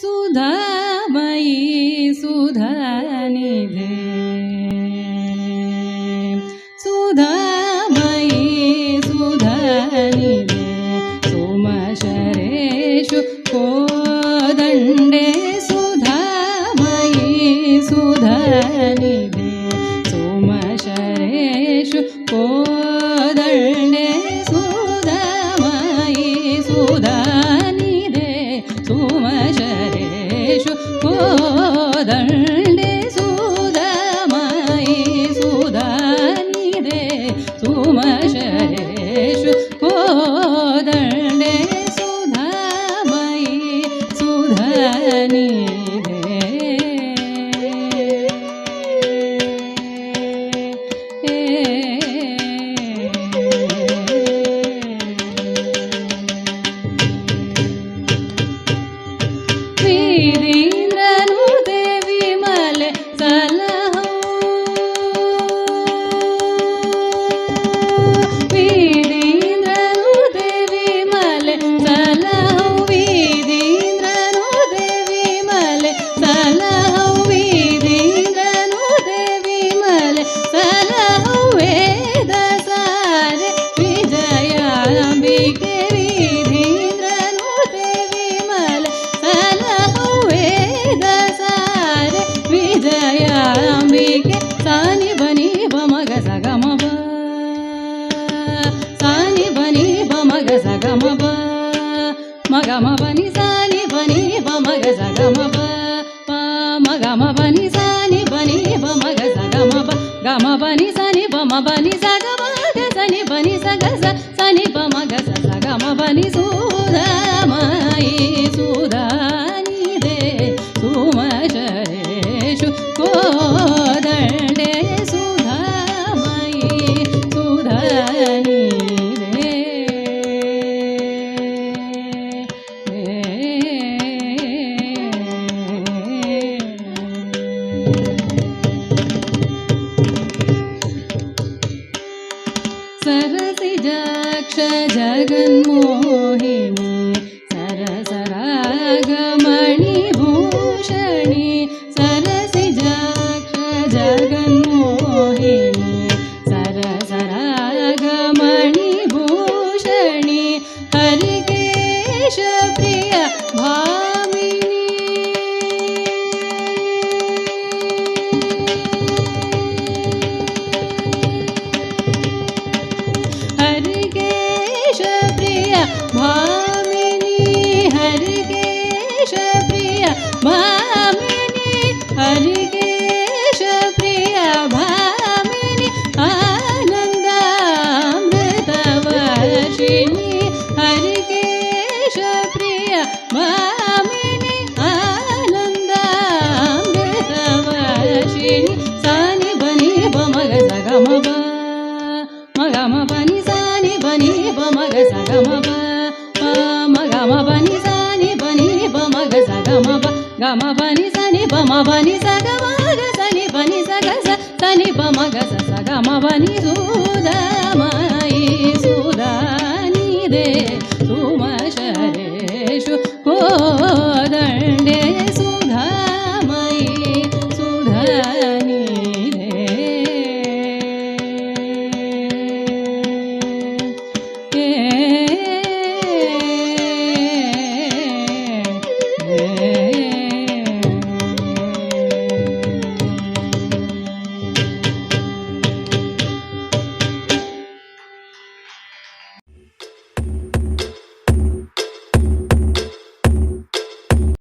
सुधामयी सुधानिधे सुधामयी सुधानिधे सोमशरेषु कोदण्डे போதல் మగమ బని సాని బని బమగ సగమ బ మగమ బని సాని గమ బని సని బమ బని సగ గ సని బని సగ స సని బమ గ స గమ బని సుధామయి సుధానిదే क्ष जगन्मोहिनी सरसरागमणि भोषणि सर प्रिय भामिनी हरिकेश प्रिय भामिनी हरिकेश प्रिय भामिनी आनन्दामृतवर्षिणि हरिकेश प्रिय भामिनी आनन्दामृतवर्षिणि सानि बनि बमग ni ba ni ba ma ga sa ga ma ba pa ma ga ma ba ni sa ni ba ni ba ma ga sa ga ma ba ga ma ba ni sa ni ba ma ba ni sa ga ma ga sa ni ba ni sa ga sa sa ni ba ma ga sa sa ga ma ba ni su da ma i su da ni de su ma sha re shu ko dan de Amén.